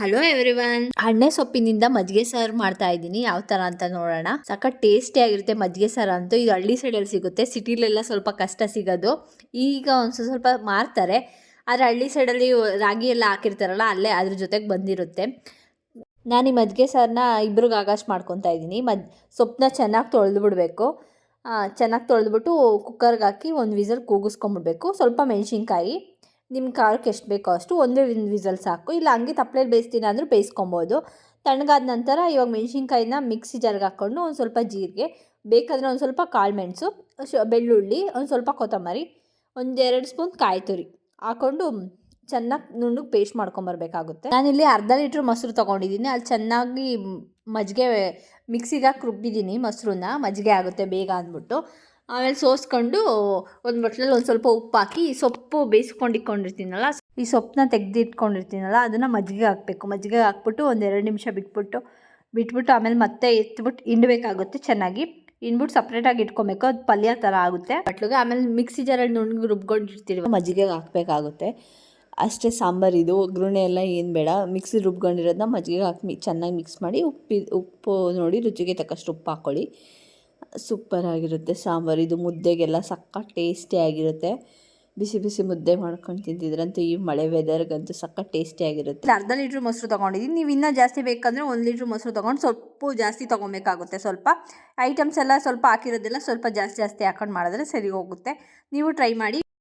Hello everyone ಹಣ್ಣೆ ಸೊಪ್ಪಿನಿಂದ ಮಜ್ಜಿಗೆ ಸಾರು ಮಾಡ್ತಾ ಇದ್ದೀನಿ. ಯಾವ ತರ ಅಂತ ನೋಡೋಣ. ಸಖತ್ ಟೇಸ್ಟಿ ಆಗಿರುತ್ತೆ ಮಜ್ಜಿಗೆ ಸಾರು ಅಂತೂ. ಇದು ಹಳ್ಳಿ ಸೈಡಲ್ಲಿ ಸಿಗುತ್ತೆ. ಸಿಟಿಲೆಲ್ಲ ಸ್ವಲ್ಪ ಕಷ್ಟ ಸಿಗೋದು. ಈಗ ಒಂದು ಸ್ವಲ್ಪ ಮಾರ್ತಾರೆ. ಆದರೆ ಹಳ್ಳಿ ಸೈಡಲ್ಲಿ ರಾಗಿ ಎಲ್ಲ ಹಾಕಿರ್ತಾರಲ್ಲ, ಅಲ್ಲೇ ಅದ್ರ ಜೊತೆಗೆ ಬಂದಿರುತ್ತೆ. ನಾನು ಈ ಮಜ್ಜಿಗೆ ಸಾರನ್ನ ಇಬ್ರಿಗೆ ಆಗಾಶ್ ಮಾಡ್ಕೊತಾ ಇದ್ದೀನಿ. ಮಜ್ ಸೊಪ್ಪನ್ನ ಚೆನ್ನಾಗಿ ತೊಳೆದು ಬಿಡಬೇಕು. ಚೆನ್ನಾಗಿ ತೊಳೆದ್ಬಿಟ್ಟು ಕುಕ್ಕರ್ಗೆ ಹಾಕಿ ಒಂದು ವಿಸಲ್ ಕೂಗಿಸ್ಕೊಂಬಿಡ್ಬೇಕು ಸ್ವಲ್ಪ ಮೆಣಸಿನ್ಕಾಯಿ. ನಿಮ್ಮ ಖಾರಕ್ಕೆ ಎಷ್ಟು ಬೇಕೋ ಅಷ್ಟು ಒಂದೇ ವಿಸಲ್ ಸಾಕು. ಇಲ್ಲ, ಹಂಗೆ ತಪ್ಪಲೆಯಲ್ಲಿ ಬೇಯಿಸ್ತೀನಿ ಅಂದರೂ ಬೇಯಿಸ್ಕೊಬೋದು. ತಣ್ಣಗಾದ ನಂತರ ಇವಾಗ ಮೆಣಸಿನ್ಕಾಯಿನ ಮಿಕ್ಸಿ ಜಾರ್ಗೆ ಹಾಕ್ಕೊಂಡು ಒಂದು ಸ್ವಲ್ಪ ಜೀರಿಗೆ, ಬೇಕಾದರೆ ಒಂದು ಸ್ವಲ್ಪ ಕಾಳು ಮೆಣಸು ಬೆಳ್ಳುಳ್ಳಿ, ಒಂದು ಸ್ವಲ್ಪ ಕೊತ್ತಂಬರಿ ಒಂದೆರಡು ಸ್ಪೂನ್ ಕಾಯಿ ತುರಿ ಹಾಕ್ಕೊಂಡು ಚೆನ್ನಾಗಿ ನುಣ್ಣಗೆ ಪೇಸ್ಟ್ ಮಾಡ್ಕೊಂಬರ್ಬೇಕಾಗುತ್ತೆ. ನಾನಿಲ್ಲಿ ಅರ್ಧ ಲೀಟ್ರ್ ಮೊಸರು ತೊಗೊಂಡಿದ್ದೀನಿ. ಅಲ್ಲಿ ಚೆನ್ನಾಗಿ ಮಜ್ಜಿಗೆ ಮಿಕ್ಸಿಗೆ ಹಾಕಿ ರುಬ್ಬಿದ್ದೀನಿ ಮೊಸರನ್ನ. ಮಜ್ಜಿಗೆ ಆಗುತ್ತೆ ಬೇಗ ಅಂದ್ಬಿಟ್ಟು. ಆಮೇಲೆ ಸೋಸ್ಕೊಂಡು ಒಂದು ಬಟ್ಲಲ್ಲಿ ಒಂದು ಸ್ವಲ್ಪ ಉಪ್ಪು ಹಾಕಿ ಈ ಸೊಪ್ಪು ಬೇಯಿಸ್ಕೊಂಡು ಇಟ್ಕೊಂಡಿರ್ತೀನಲ್ಲ ಈ ಸೊಪ್ಪನ್ನ ತೆಗೆದಿಟ್ಕೊಂಡಿರ್ತೀನಲ್ಲ ಅದನ್ನು ಮಜ್ಜಿಗೆ ಹಾಕಬೇಕು. ಮಜ್ಜಿಗೆ ಹಾಕ್ಬಿಟ್ಟು ಒಂದು ಎರಡು ನಿಮಿಷ ಬಿಟ್ಬಿಟ್ಟು ಬಿಟ್ಬಿಟ್ಟು ಆಮೇಲೆ ಮತ್ತೆ ಎತ್ಬಿಟ್ಟು ಹಿಂಡಬೇಕಾಗುತ್ತೆ ಚೆನ್ನಾಗಿ. ಹಿಂಡ್ಬಿಟ್ಟು ಸಪ್ರೇಟಾಗಿ ಇಟ್ಕೊಬೇಕು. ಅದು ಪಲ್ಯ ಥರ ಆಗುತ್ತೆ. ಬಟ್ಲಿಗೆ ಆಮೇಲೆ ಮಿಕ್ಸಿ ಜಾರಲ್ಲಿ ನುಣ್ಣಗೆ ರುಬ್ಕೊಂಡಿರ್ತೀವಿ. ಮಜ್ಜಿಗೆಗೆ ಹಾಕಬೇಕಾಗುತ್ತೆ. ಅಷ್ಟೇ ಸಾಂಬಾರು ಇದು. ಒಗ್ಗರಣೆ ಎಲ್ಲ ಏನು ಬೇಡ. ಮಿಕ್ಸಿ ರುಬ್ಕೊಂಡಿರೋದನ್ನ ಮಜ್ಜಿಗೆ ಹಾಕಿ ಚೆನ್ನಾಗಿ ಮಿಕ್ಸ್ ಮಾಡಿ ಉಪ್ಪಿ ಉಪ್ಪು ನೋಡಿ ರುಚಿಗೆ ತಕ್ಕಷ್ಟು ಉಪ್ಪು ಹಾಕ್ಕೊಳ್ಳಿ ಸೂಪರಾಗಿರುತ್ತೆ ಸಾಂಬಾರು. ಇದು ಮುದ್ದೆಗೆಲ್ಲ ಸಕ್ಕ ಟೇಸ್ಟಿಯಾಗಿರುತ್ತೆ ಬಿಸಿ ಬಿಸಿ ಮುದ್ದೆ ಮಾಡ್ಕೊಂಡು ತಿಂತಿದ್ರಂತೂ ಈ ಮಳೆ ವೆದರ್ಗಂತೂ ಸಕ್ಕ ಟೇಸ್ಟಿಯಾಗಿರುತ್ತೆ ಅರ್ಧ ಲೀಟ್ರ್ ಮೊಸರು ತೊಗೊಂಡಿದ್ದೀನಿ. ನೀವು ಇನ್ನೂ ಜಾಸ್ತಿ ಬೇಕಂದರೆ ಒಂದು ಲೀಟ್ರ್ ಮೊಸರು ತೊಗೊಂಡು ಸೊಪ್ಪು ಜಾಸ್ತಿ ತೊಗೊಬೇಕಾಗುತ್ತೆ ಸ್ವಲ್ಪ ಐಟಮ್ಸ್ ಎಲ್ಲ ಸ್ವಲ್ಪ ಹಾಕಿರೋದೆಲ್ಲ ಸ್ವಲ್ಪ ಜಾಸ್ತಿ ಜಾಸ್ತಿ ಹಾಕೊಂಡು ಮಾಡಿದ್ರೆ ಸರಿ ಹೋಗುತ್ತೆ. ನೀವು ಟ್ರೈ ಮಾಡಿ.